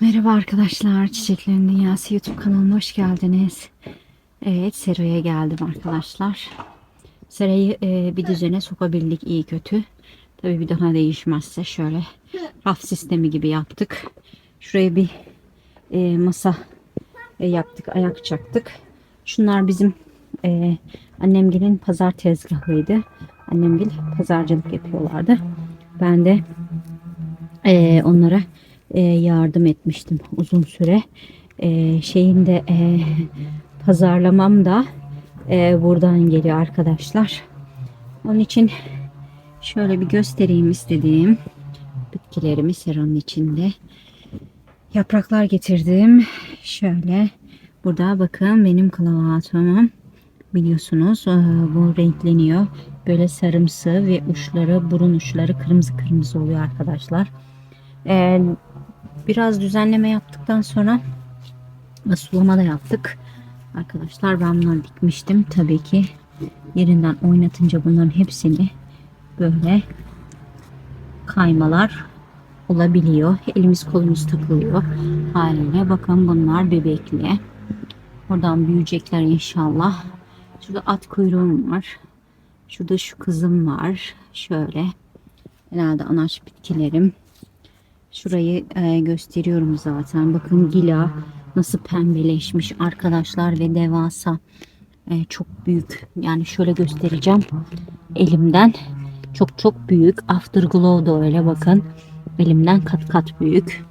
Merhaba arkadaşlar, Çiçeklerin Dünyası YouTube kanalına hoş geldiniz. Evet, Sera'ya geldim arkadaşlar. Sera'yı e, bir düzene sokabildik iyi kötü. Tabii bir daha değişmezse şöyle raf sistemi gibi yaptık. Şuraya bir e, masa e, yaptık, ayak çaktık. Şunlar bizim e, annemgilin pazar tezgahıydı. Annemgil pazarcılık yapıyorlardı. Ben de e, onlara e, yardım etmiştim uzun süre. E, şeyin de e, pazarlamam da e, buradan geliyor arkadaşlar. Onun için şöyle bir göstereyim istediğim bitkilerimi seranın içinde. Yapraklar getirdim. Şöyle burada bakın benim klavatımım biliyorsunuz bu renkleniyor. Böyle sarımsı ve uçları burun uçları kırmızı kırmızı oluyor arkadaşlar. Ee, biraz düzenleme yaptıktan sonra sulama da yaptık. Arkadaşlar ben bunları dikmiştim. Tabii ki yerinden oynatınca bunların hepsini böyle kaymalar olabiliyor. Elimiz kolumuz takılıyor haliyle. Bakın bunlar bebekli. Oradan büyüyecekler inşallah. Şurada at kuyruğum var. Şurada şu kızım var. Şöyle. Genelde anaç bitkilerim. Şurayı e, gösteriyorum zaten. Bakın gila nasıl pembeleşmiş arkadaşlar ve devasa. E, çok büyük. Yani şöyle göstereceğim elimden. Çok çok büyük. Afterglow da öyle bakın. Elimden kat kat büyük.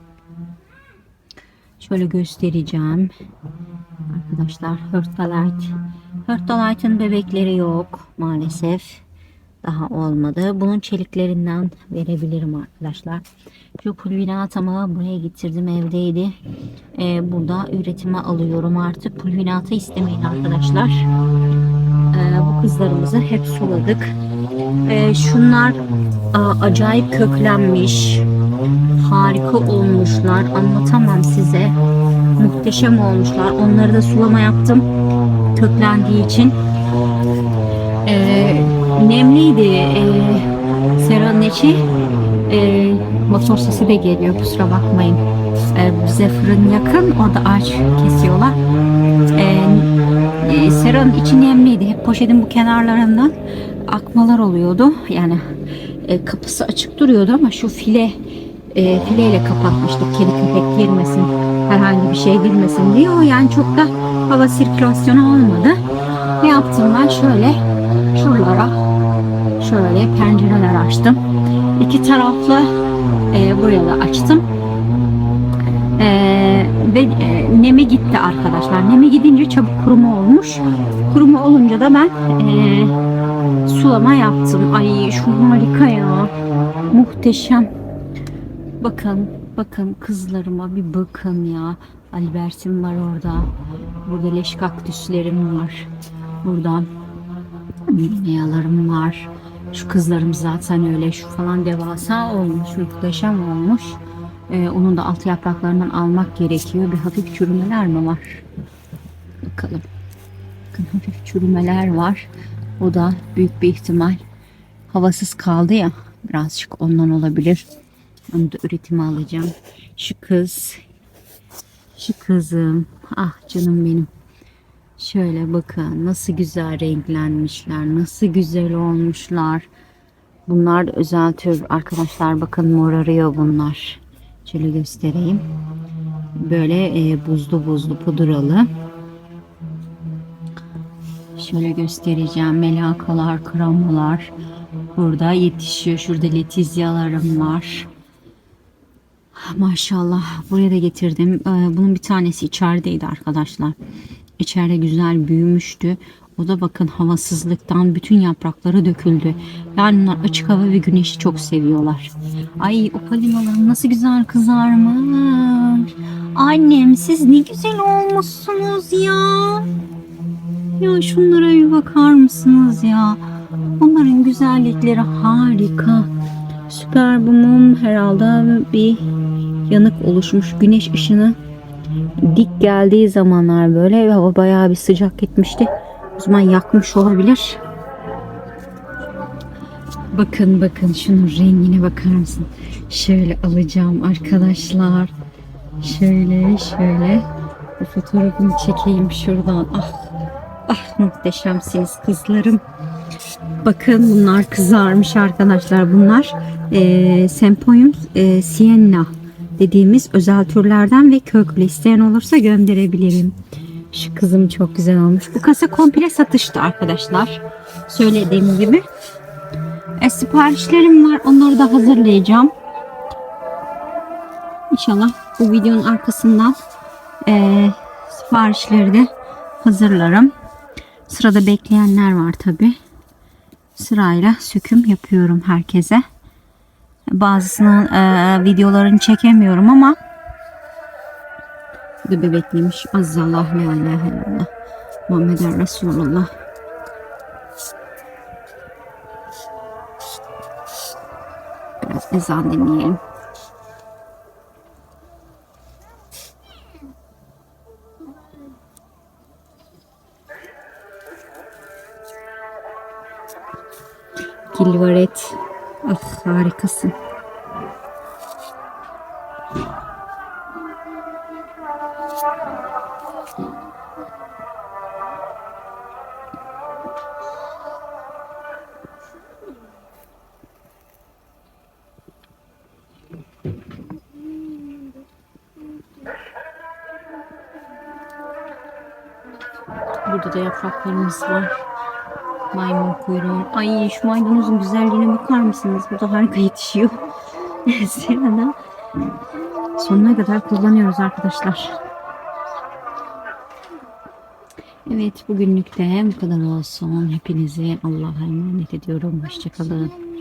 Şöyle göstereceğim. Arkadaşlar Hörtalite. Hörtalite'ın bebekleri yok maalesef daha olmadı. Bunun çeliklerinden verebilirim arkadaşlar. Şu pulvinatamı buraya getirdim evdeydi. Ee, burada üretime alıyorum artık. Pulvinatı istemeyin arkadaşlar. Ee, bu kızlarımızı hep suladık. Ee, şunlar a, acayip köklenmiş. Harika olmuşlar. Anlatamam size. Muhteşem olmuşlar. Onları da sulama yaptım. Köklendiği için. Ee, nemliydi e, seranın içi. E, motor sesi de geliyor kusura bakmayın. E, bize fırın yakın orada ağaç kesiyorlar. E, e, seranın içi nemliydi. Hep poşetin bu kenarlarından akmalar oluyordu. Yani e, kapısı açık duruyordu ama şu file e, fileyle kapatmıştık. Kedi köpek girmesin, herhangi bir şey girmesin diye. O yani çok da hava sirkülasyonu olmadı. Ne yaptım ben? Şöyle şuralara şöyle pencereler açtım. İki taraflı e, buraya da açtım. E, ve e, nemi gitti arkadaşlar. Nemi gidince çabuk kuruma olmuş. Kuruma olunca da ben e, sulama yaptım. Ay şu harika ya. Muhteşem. Bakın, bakın kızlarıma bir bakın ya. Albert'im var orada. Burada leş kaktüslerim var. Buradan Mayalarım var. Şu kızlarım zaten öyle. Şu falan devasa olmuş. Muhteşem olmuş. Ee, onun da alt yapraklarından almak gerekiyor. Bir hafif çürümeler mi var? Bakalım. Bakın hafif çürümeler var. O da büyük bir ihtimal havasız kaldı ya. Birazcık ondan olabilir. Onu da üretime alacağım. Şu kız. Şu kızım. Ah canım benim. Şöyle bakın nasıl güzel renklenmişler. Nasıl güzel olmuşlar. Bunlar da özel tür arkadaşlar. Bakın morarıyor bunlar. Şöyle göstereyim. Böyle e, buzlu buzlu pudralı. Şöyle göstereceğim. Melakalar, kramalar. Burada yetişiyor. Şurada letizyalarım var. Maşallah. Buraya da getirdim. Ee, bunun bir tanesi içerideydi arkadaşlar. İçeride güzel büyümüştü. O da bakın havasızlıktan bütün yaprakları döküldü. Yani onlar açık hava ve güneşi çok seviyorlar. Ay o palinalarım nasıl güzel kızarmış. Annem siz ne güzel olmuşsunuz ya. Ya şunlara bir bakar mısınız ya? Onların güzellikleri harika. Süper bu mum herhalde bir yanık oluşmuş güneş ışını dik geldiği zamanlar böyle hava bayağı bir sıcak gitmişti. O zaman yakmış olabilir. Bakın bakın şunun rengine bakar mısın? Şöyle alacağım arkadaşlar. Şöyle şöyle bu fotoğrafımı çekeyim şuradan. Ah, ah muhteşemsiniz kızlarım. Bakın bunlar kızarmış arkadaşlar. Bunlar e, Sempoyum e, Sienna dediğimiz özel türlerden ve köklü. İsteyen olursa gönderebilirim. Şu kızım çok güzel olmuş. Bu kasa komple satıştı arkadaşlar. Söylediğim gibi. E, siparişlerim var. Onları da hazırlayacağım. İnşallah bu videonun arkasından e, siparişleri de hazırlarım. Sırada bekleyenler var tabi. Sırayla söküm yapıyorum herkese. Bazısının e, videolarını çekemiyorum ama bu bebekliymiş. Azzallah la ilahe illallah. Muhammeden Resulullah. Biraz ezan dinleyelim. Gilvaret. Ah harikasın. Burada da yapraklarımız var. Maymun kuyruğu. Ay şu maymunumuzun güzelliğine bakar mısınız? Bu da harika yetişiyor. Serada sonuna kadar kullanıyoruz arkadaşlar. Evet bugünlük de bu kadar olsun. Hepinizi Allah'a emanet ediyorum. Hoşçakalın.